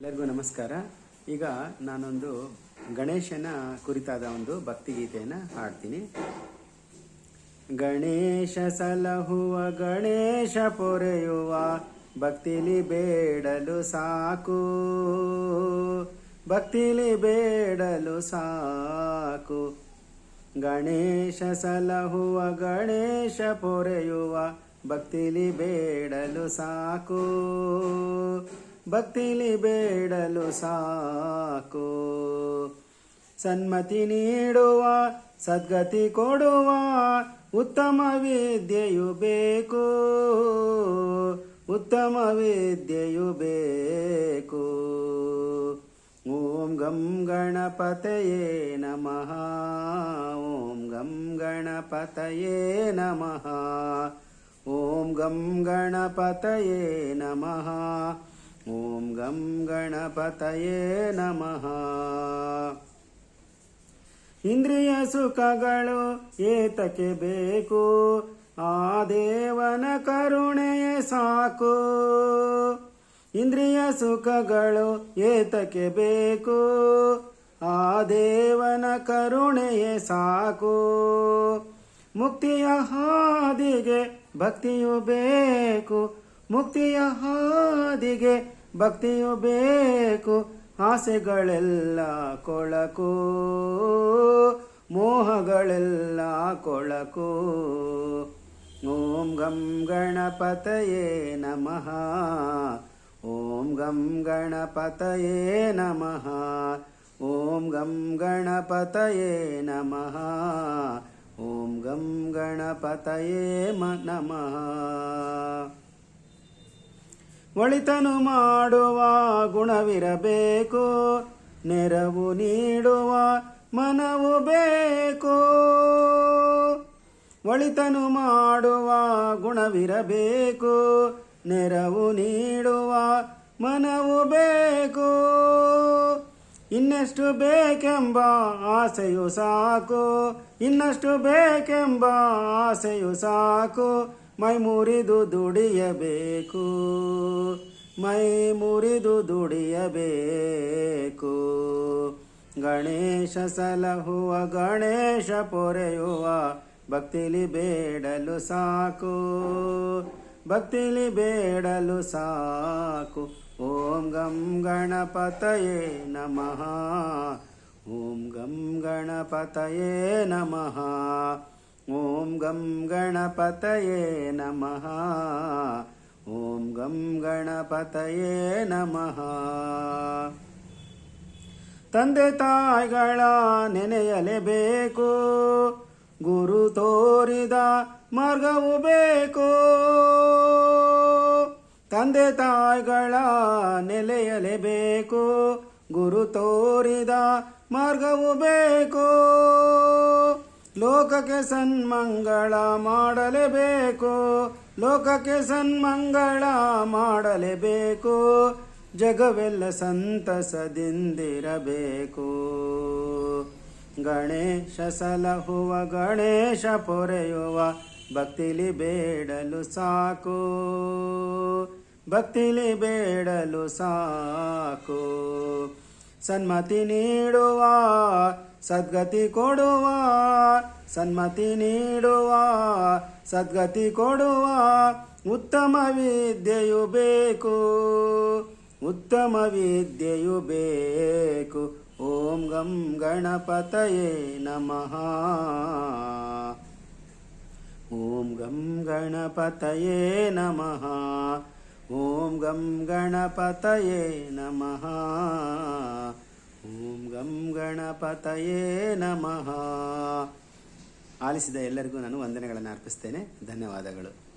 ಎಲ್ಲರಿಗೂ ನಮಸ್ಕಾರ. ಈಗ ನಾನೊಂದು ಗಣೇಶನ ಕುರಿತಾದ ಒಂದು ಭಕ್ತಿಗೀತೆಯನ್ನು ಹಾಡ್ತೀನಿ. ಗಣೇಶ ಸಲಹುವ, ಗಣೇಶ ಪೊರೆಯುವ, ಭಕ್ತಿಲಿ ಬೇಡಲು ಸಾಕು. ಭಕ್ತಿಲಿ ಬೇಡಲು ಸಾಕು. ಗಣೇಶ ಸಲಹುವ, ಗಣೇಶ ಪೊರೆಯುವ, ಭಕ್ತಿಲಿ ಬೇಡಲು ಸಾಕು. ಭಕ್ತಿಲಿ ಬೇಡಲು ಸಾಕು. ಸನ್ಮತಿ ನೀಡುವ, ಸದ್ಗತಿ ಕೊಡುವ, ಉತ್ತಮ ವಿದ್ಯೆಯು ಬೇಕು. ಉತ್ತಮ ವಿದ್ಯೆಯು ಬೇಕು. ಓಂ ಗಂ ಗಣಪತಯೇ ನಮಃ. ಓಂ ಗಂ ಗಣಪತಯೇ ನಮಃ. ಓಂ ಗಂ ಗಣಪತಯೇ ನಮಃ. ಓಂ ಗಂ ಗಣಪತಯೇ ನಮಃ. ಇಂದ್ರಿಯ ಸುಖಗಳು ಏತಕ್ಕೆ ಬೇಕು? ಆ ದೇವನ ಕರುಣೆಯೇ ಸಾಕು. ಇಂದ್ರಿಯ ಸುಖಗಳು ಏತಕ್ಕೆ ಬೇಕು? ಆ ದೇವನ ಕರುಣೆಯೇ ಸಾಕು. ಮುಕ್ತಿಯ ಹಾದಿಗೆ ಭಕ್ತಿಯು ಬೇಕು. ಮುಕ್ತಿಯ ಹಾದಿಗೆ ಭಕ್ತಿಯು ಬೇಕು, ಆಸೆಗಳೆಲ್ಲ ಕೊಳಕು. ಮೋಹಗಳೆಲ್ಲ ಕೊಳಕು. ಓಂ ಗಂ ಗಣಪತಯೇ ನಮಃ. ಓಂ ಗಂ ಗಣಪತಯೇ ನಮಃ. ಓಂ ಗಂ ಗಣಪತಯೇ ನಮಃ. ಓಂ ಗಂ ಗಣಪತಯೇ ನಮಃ. ಒಳಿತನು ಮಾಡುವ ಗುಣವಿರಬೇಕು, ನೆರವು ನೀಡುವ ಮನವು ಬೇಕು. ಒಳಿತನು ಮಾಡುವ ಗುಣವಿರಬೇಕು, ನೆರವು ನೀಡುವ ಮನವು ಬೇಕು. ಇನ್ನೆಷ್ಟು ಬೇಕೆಂಬ ಆಸೆಯು ಸಾಕು, ಇನ್ನಷ್ಟು ಬೇಕೆಂಬ ಆಸೆಯು ಸಾಕು ಮೈ ಮುರಿದು ದುಡಿಯಬೇಕು. ಮೈ ಮುರಿದು ದುಡಿಯಬೇಕು. ಗಣೇಶ ಸಲಹುವ, ಗಣೇಶ ಪೊರೆಯುವ, ಭಕ್ತಿಲಿ ಬೇಡಲು ಸಾಕು. ಭಕ್ತಿಲಿ ಬೇಡಲು ಸಾಕು. ಓಂ ಗಂ ಗಣಪತಯೇ ನಮಃ. ಓಂ ಗಂ ಗಣಪತಯೇ ನಮಃ. ಓಂ ಗಂ ಗಣಪತಯೇ ನಮಃ. ಓಂ ಗಂ ಗಣಪತಯೇ ನಮಃ. ತಂದೆ ತಾಯಿಗಳ ನೆನೆಯಲೇಬೇಕು ಗುರು ತೋರಿದ ಮಾರ್ಗವು ಬೇಕು. ತಂದೆ ತಾಯಿಗಳ ನೆಲೆಯಲೇಬೇಕು ಗುರು ತೋರಿದ ಮಾರ್ಗವು ಬೇಕು. ಲೋಕಕ್ಕೆ ಸನ್ಮಂಗಳ ಮಾಡಲೇಬೇಕು. ಲೋಕಕ್ಕೆ ಸನ್ಮಂಗಳ ಮಾಡಲೇಬೇಕು. ಜಗವೆಲ್ಲ ಸಂತಸದಿಂದಿರಬೇಕು. ಗಣೇಶ ಸಲಹುವ, ಗಣೇಶ ಪೊರೆಯುವ, ಭಕ್ತಿಲಿ ಬೇಡಲು ಸಾಕು. ಭಕ್ತಿಲಿ ಬೇಡಲು ಸಾಕು. ಸನ್ಮತಿ ನೀಡುವ ಸದ್ಗತಿ ಕೊಡುವ, ಸನ್ಮತಿ ನೀಡುವ, ಸದ್ಗತಿ ಕೊಡುವ, ಉತ್ತಮ ವಿದ್ಯೆಯು ಬೇಕು, ಉತ್ತಮ ವಿದ್ಯೆಯು ಬೇಕು. ಓಂ ಗಂ ಗಣಪತಯೇ ನಮಃ. ಓಂ ಗಂ ಗಣಪತಯೇ ನಮಃ. ಓಂ ಗಂ ಗಣಪತಯೇ ನಮಃ. ಓಂ ಗಂ ಗಣಪತಯೇ ನಮಃ. ಆಲಿಸಿದ ಎಲ್ಲರಿಗೂ ನಾನು ವಂದನೆಗಳನ್ನು ಅರ್ಪಿಸ್ತೇನೆ. ಧನ್ಯವಾದಗಳು.